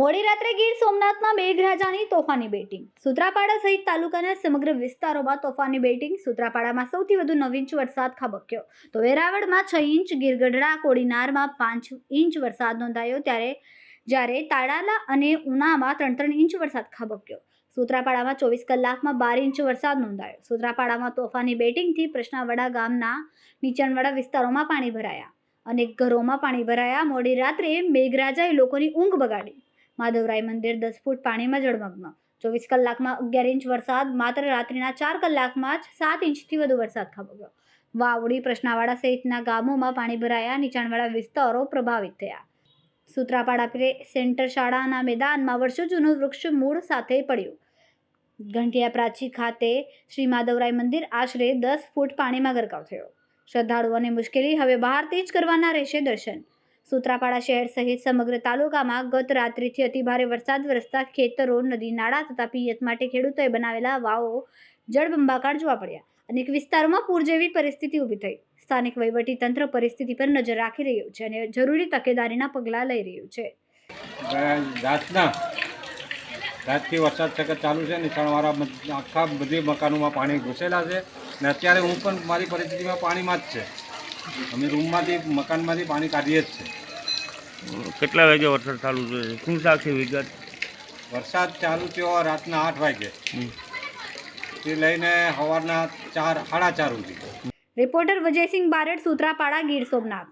મોડી રાત્રે ગીર સોમનાથમાં મેઘરાજાની તોફાની બેટિંગ. સુત્રાપાડા સહિત તાલુકાના સમગ્ર વિસ્તારોમાં તોફાની બેટિંગ સુત્રાપાડામાં સૌથી વધુ નવ ઇંચ વરસાદ ખાબક્યો. તો વેરાવળમાં છ ઇંચ, ગીરગઢડા, કોડીનારમાં પાંચ ઇંચ વરસાદ નોંધાયો ત્યારે જ્યારે તાડાલા અને ઉનામાં ત્રણ ત્રણ ઇંચ વરસાદ ખાબક્યો. સુત્રાપાડામાં ચોવીસ કલાકમાં બાર ઇંચ વરસાદ નોંધાયો. સુત્રાપાડામાં તોફાની બેટિંગથી પ્રશ્નાવડા ગામના નીચાણવાળા વિસ્તારોમાં પાણી ભરાયા અનેક ઘરોમાં પાણી ભરાયા. મોડી રાત્રે મેઘરાજાએ લોકોની ઊંઘ બગાડી. માધવરાય મંદિર દસ ફૂટ પાણીમાં જળમગ્ન. ચોવીસ કલાકમાં અગિયાર ઇંચ વરસાદ, માત્ર રાત્રિના ચાર કલાકમાં જ સાત ઇંચથી વધુ વરસાદ ખાબક્યો. વાવડી, પ્રશ્નાવાડા સહિતના ગામોમાં પાણી ભરાયા, નીચાણવાળા વિસ્તારો પ્રભાવિત થયા. સુત્રાપાડા સેન્ટર શાળાના મેદાનમાં વર્ષો જૂનું વૃક્ષ મૂળ સાથે પડ્યું. ઘંટિયા પ્રાચી ખાતે શ્રી માધવરાય મંદિર આશરે દસ ફૂટ પાણીમાં ગરકાવ થયો. શ્રદ્ધાળુઓને મુશ્કેલી હવે બહારથી જ કરવાના રહેશે દર્શન. સૂત્રાપાડા શહેર સહિત સમગ્ર તાલુકામાં ગત રાત્રિથી અતિભારે વરસાદ વરસતા ખેતરો, નદી, નાળા તથા પિયત માટે ખેડૂતોએ બનાવેલા વાવો જળબંબાકાર જોવા પડ્યા અનેક વિસ્તારોમાં પૂર જેવી પરિસ્થિતિ ઊભી થઈ. સ્થાનિક તંત્ર પરિસ્થિતિ પર નજર રાખી રહ્યું છે અને જરૂરી તકેદારીના પગલાં લઈ રહ્યું છે. રાતના, રાતથી વરસાદ સખત ચાલુ છે, નીચાણવાળા આખા બધી મકાનોમાં પાણી ઘૂસેલા છે ને અત્યારે હું પણ મારી પરિસ્થિતિમાં પાણીમાં જ છે. અમે રૂમમાંથી મકાનમાંથી પાણી કાઢીએ જ છે. કેટલા વાગે વરસાદ ચાલુ છે? શું સાક્ષી વિગત? વરસાદ ચાલુ થયો રાતના આઠ વાગે. તે લઈને સવારના ચાર સાડા ચાર સુધી. રિપોર્ટર વિજયસિંહ બારડ સુત્રાપાડા ગીર સોમનાથ.